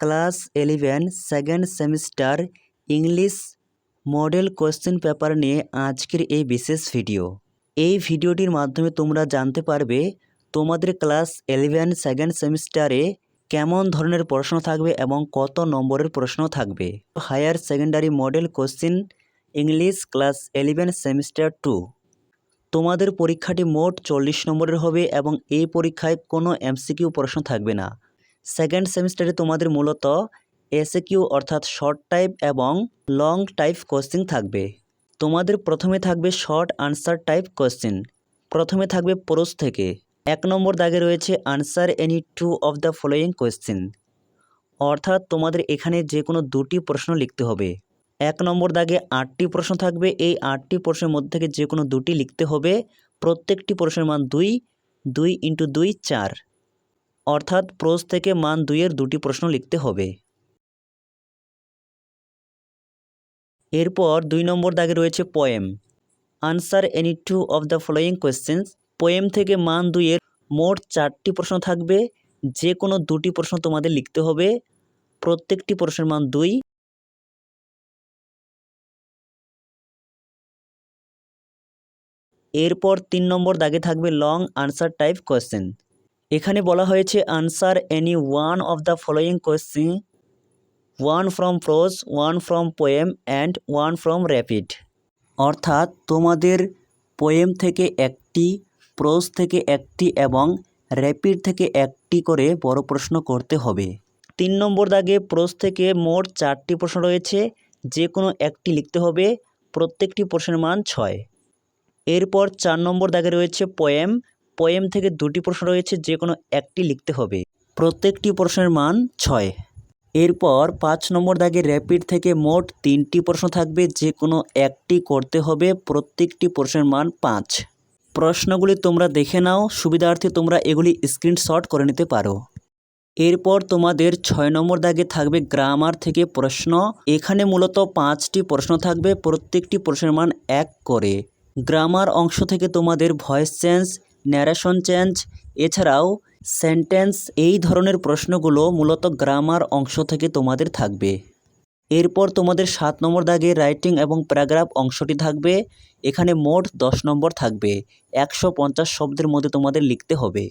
Class eleven, second semester English model question paper নিয়ে আজকের এই বিশেষ ভিডিও। এই ভিডিওটির মাধ্যমে তোমরা জানতে পারবে তোমাদের ক্লাস ইলেভেন, সেকেন্ড সেমিস্টারে কেমন ধরনের প্রশ্ন থাকবে এবং কত নম্বরের প্রশ্ন থাকবে। Higher secondary model question, English class eleven, semester two. তোমাদের পরীক্ষাটি মোট চল্লিশ নম্বরের হবে এবং এই পরীক্ষায় কোনো এমসিকিউ প্রশ্ন থাকবে না। সেকেন্ড সেমিস্টারে তোমাদের মূলত এসে কিউ অর্থাৎ শর্ট টাইপ এবং লং টাইপ কোশ্চেন থাকবে। তোমাদের প্রথমে থাকবে শর্ট আনসার টাইপ কোশ্চেন প্রথমে থাকবে প্রোস থেকে। এক নম্বর দাগে রয়েছে answer any two of the following question অর্থাৎ তোমাদের এখানে যে কোনো দুটি প্রশ্ন লিখতে হবে। এক নম্বর দাগে আটটি প্রশ্ন থাকবে। এই আটটি প্রশ্নের মধ্যে থেকে যে কোনো দুটি লিখতে হবে। প্রত্যেকটি প্রশ্নের মান দুই দুই ইন্টু দুই, চার। অর্থাৎ প্রোজ থেকে মান দুইয়ের দুটি প্রশ্ন লিখতে হবে। এরপর দুই নম্বর দাগে রয়েছে poem answer any two of the following questions poem থেকে মান দুইয়ের মোট চারটি প্রশ্ন থাকবে। যে কোনো দুটি প্রশ্ন তোমাদের লিখতে হবে। প্রত্যেকটি প্রশ্নের মান দুই। এরপর তিন নম্বর দাগে থাকবে লং আনসার টাইপ কোয়েশ্চেন এখানে বলা হয়েছে answer any one of the following question one from prose one from poem and one from rapid অর্থাৎ, তোমাদের পোয়েম থেকে একটি প্রোজ থেকে একটি, এবং র্যাপিড থেকে একটি করে বড় প্রশ্ন করতে হবে। তিন নম্বর দাগে প্রোজ থেকে মোট চারটি প্রশ্ন রয়েছে। যে কোনো একটি লিখতে হবে, প্রত্যেকটি প্রশ্নের মান ছয়। এরপর চার নম্বর দাগে রয়েছে পোয়েম পোয়েম থেকে দুটি প্রশ্ন রয়েছে, যে কোনো একটি লিখতে হবে। প্রত্যেকটি প্রশ্নের মান ছয়। এরপর পাঁচ নম্বর দাগে র্যাপিড থেকে মোট তিনটি প্রশ্ন থাকবে, যে কোনো একটি করতে হবে, প্রত্যেকটি প্রশ্নের মান পাঁচ। প্রশ্নগুলি তোমরা দেখে নাও, সুবিধার্থে তোমরা এগুলি স্ক্রিনশট করে নিতে পারো। এরপর তোমাদের ছয় নম্বর দাগে থাকবে গ্রামার থেকে প্রশ্ন। এখানে মূলত পাঁচটি প্রশ্ন থাকবে, প্রত্যেকটি প্রশ্নের মান এক করে। গ্রামার অংশ থেকে তোমাদের ভয়েস চেঞ্জ ন্যারেশন চেঞ্জ এছাড়াও সেন্টেন্স এই ধরনের প্রশ্নগুলো মূলত গ্রামার অংশ থেকে তোমাদের থাকবে। এরপর তোমাদের সাত নম্বর দাগে রাইটিং এবং প্যারাগ্রাফ অংশটি থাকবে। এখানে মোট দশ নম্বর থাকবে। একশো পঞ্চাশ শব্দের মধ্যে তোমাদের লিখতে হবে।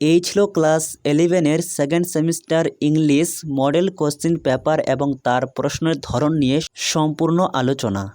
এই ছিল ক্লাস ইলেভেনের second semester English model question paper এবং তার প্রশ্নের ধরন নিয়ে সম্পূর্ণ আলোচনা।